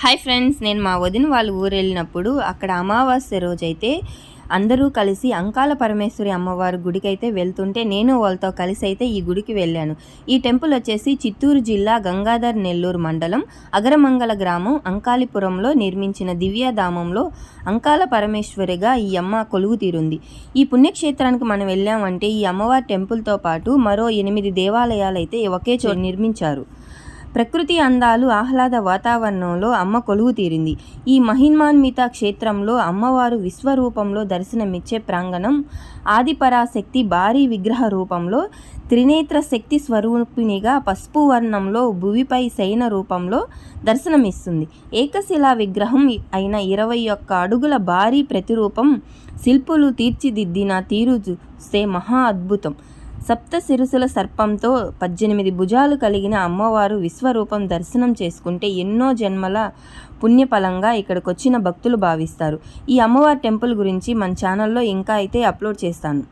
Hi friends నేను మా వదిన వాళ్ళ ఊరు వెళ్ళినప్పుడు అక్కడ అమావాస్య రోజైతే అందరూ కలిసి అంకాల పరమేశ్వరి అమ్మవారి గుడికి అయితే వెళ్తుంటే నేను వాళ్ళతో కలిసి అయితే ఈ గుడికి వెళ్ళాను. ఈ టెంపుల్ వచ్చేసి చిత్తూరు జిల్లా గంగాధర్ నెల్లూరు మండలం అగరమంగళ గ్రామం అంకాలిపురంలో నిర్మించిన దివ్యధామంలో అంకాల పరమేశ్వరిగా ఈ అమ్మ కొలువు తీరుంది. ఈ పుణ్యక్షేత్రానికి మనం వెళ్ళామంటే ఈ అమ్మవారి టెంపుల్తో పాటు మరో ఎనిమిది దేవాలయాలు అయితే ఒకే చోటు నిర్మించారు. ప్రకృతి అందాలు ఆహ్లాద వాతావరణంలో అమ్మ కొలువు తీరింది. ఈ మహిమాన్విత క్షేత్రంలో అమ్మవారు విశ్వరూపంలో దర్శనమిచ్చే ప్రాంగణం ఆదిపరాశక్తి భారీ విగ్రహ రూపంలో త్రినేత్ర శక్తి స్వరూపిణిగా పసుపు వర్ణంలో భువిపై శయన రూపంలో దర్శనమిస్తుంది. ఏకశిలా విగ్రహం అయిన ఇరవై ఒక్క అడుగుల భారీ ప్రతిరూపం శిల్పులు తీర్చిదిద్దిన తీరు చూస్తే మహా అద్భుతం. సప్త శిరుసుల సర్పంతో పద్దెనిమిది భుజాలు కలిగిన అమ్మవారు విశ్వరూపం దర్శనం చేసుకుంటే ఎన్నో జన్మల పుణ్యఫలంగా ఇక్కడికి వచ్చిన భక్తులు భావిస్తారు. ఈ అమ్మవారి టెంపుల్ గురించి మన ఛానల్లో ఇంకా అయితే అప్లోడ్ చేస్తాను.